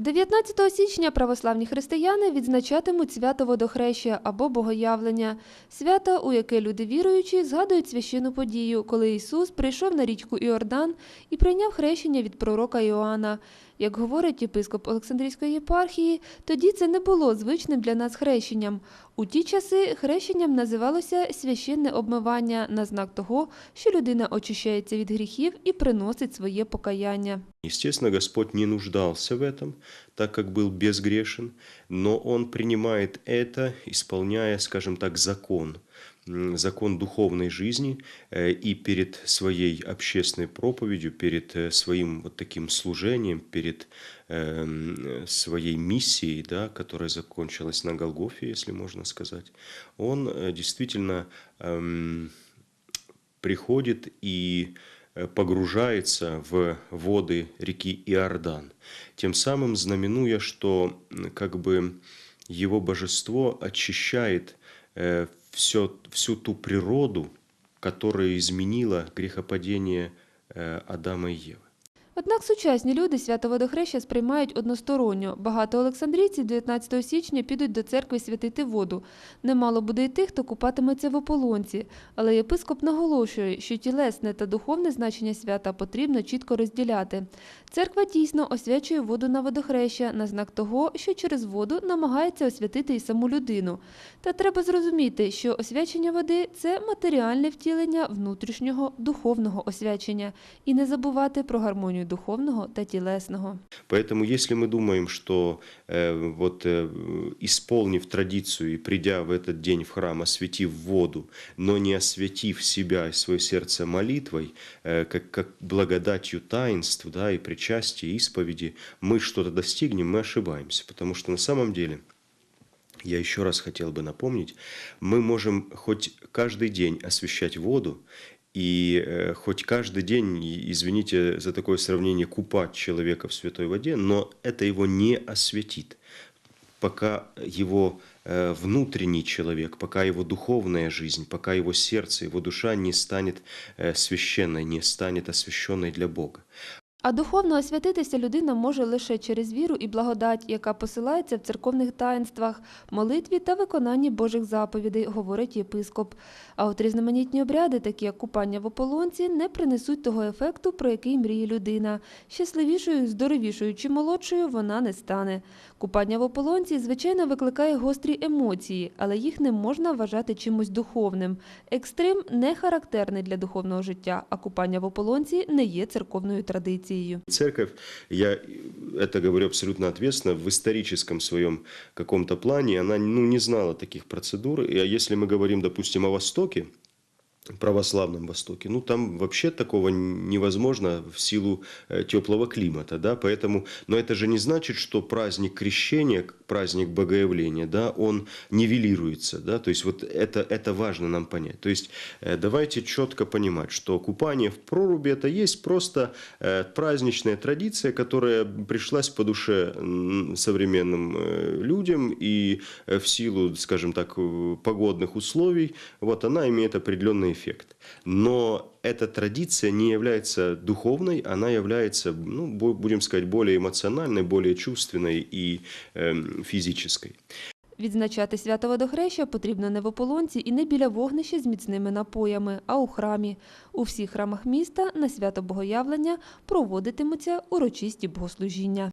19 січня православні християни відзначатимуть свято водохреща або богоявлення, свято, у яке люди віруючі згадують священну подію, коли Ісус прийшов на річку Іордан і прийняв хрещення від пророка Іоанна. Як говорить єпископ Олександрійської єпархії, тоді це не було звичним для нас хрещенням. У ті часи хрещенням називалося священне обмивання на знак того, що людина очищається від гріхів і приносить своє покаяння. Естественно, Господь не нуждался в этом, так как был безгрешен, но Он принимает это, исполняя, скажем так, закон, м, Закон духовной жизни, э, и перед своей общественной проповедью, перед э, своим вот таким служением, перед эм, своей миссией, да, которая закончилась на Голгофе, если можно сказать, Он э, действительно эм, приходит и погружается в воды реки Иордан, тем самым знаменуя, что как бы его божество очищает все, всю ту природу, которая изменила грехопадение э, Адама и Евы. Однак сучасні люди свято водохреща сприймають односторонньо. Багато олександрійців 19 січня підуть до церкви святити воду. Немало буде й тих, хто купатиметься в ополонці. Але єпископ наголошує, що тілесне та духовне значення свята потрібно чітко розділяти. Церква дійсно освячує воду на водохреща на знак того, що через воду намагається освятити і саму людину. Та треба зрозуміти, що освячення води це матеріальне втілення внутрішнього духовного освячення, і не забувати про гармонію духовного та тілесного. Поэтому, если мы думаем, что э, вот э, исполнив традицию и придя в этот день в храм, осветив воду, но не осветив себя и свое сердце молитвой, э, как, как благодатью таинств, да, и причастия, исповеди, мы что-то достигнем, мы ошибаемся. Потому что на самом деле я еще раз хотел бы напомнить, мы можем хоть каждый день освещать воду, и э, хоть каждый день, извините за такое сравнение, купать человека в святой воде, но это его не осветит, пока его э, внутренний человек, пока его духовная жизнь, пока его сердце, его душа не станет э, священной, не станет освященной для Бога. А духовно освятитися людина може лише через віру і благодать, яка посилається в церковних таїнствах, молитві та виконанні Божих заповідей, говорить єпископ. А от різноманітні обряди, такі як купання в ополонці, не принесуть того ефекту, про який мріє людина. Щасливішою, здоровішою чи молодшою вона не стане. Купання в ополонці, звичайно, викликає гострі емоції, але їх не можна вважати чимось духовним. Екстрим не характерний для духовного життя, а купання в ополонці не є церковною традицією. Церковь, я это говорю абсолютно ответственно, в историческом своем каком-то плане, она ну, не знала таких процедур. А если мы говорим, допустим, о Востоке, православном Востоке, ну там вообще такого невозможно в силу э, теплого климата, да, поэтому, но это же не значит, что праздник крещения, праздник богоявления, да, он нивелируется, да, то есть вот это, это важно нам понять. То есть э, давайте четко понимать, что купание в проруби это есть просто э, праздничная традиция, которая пришлась по душе современным людям и в силу, скажем так, погодных условий, вот она имеет определенный эффект. Но эта традиция не является духовной, она является, ну, бу- будем сказать, более эмоциональной, более чувственной и эм, физической. Відзначати свято водохреща потрібно не в ополонці і не біля вогнища з міцними напоями, а у храмі. У всіх храмах міста на свято богоявлення проводитимуться урочисті богослужіння.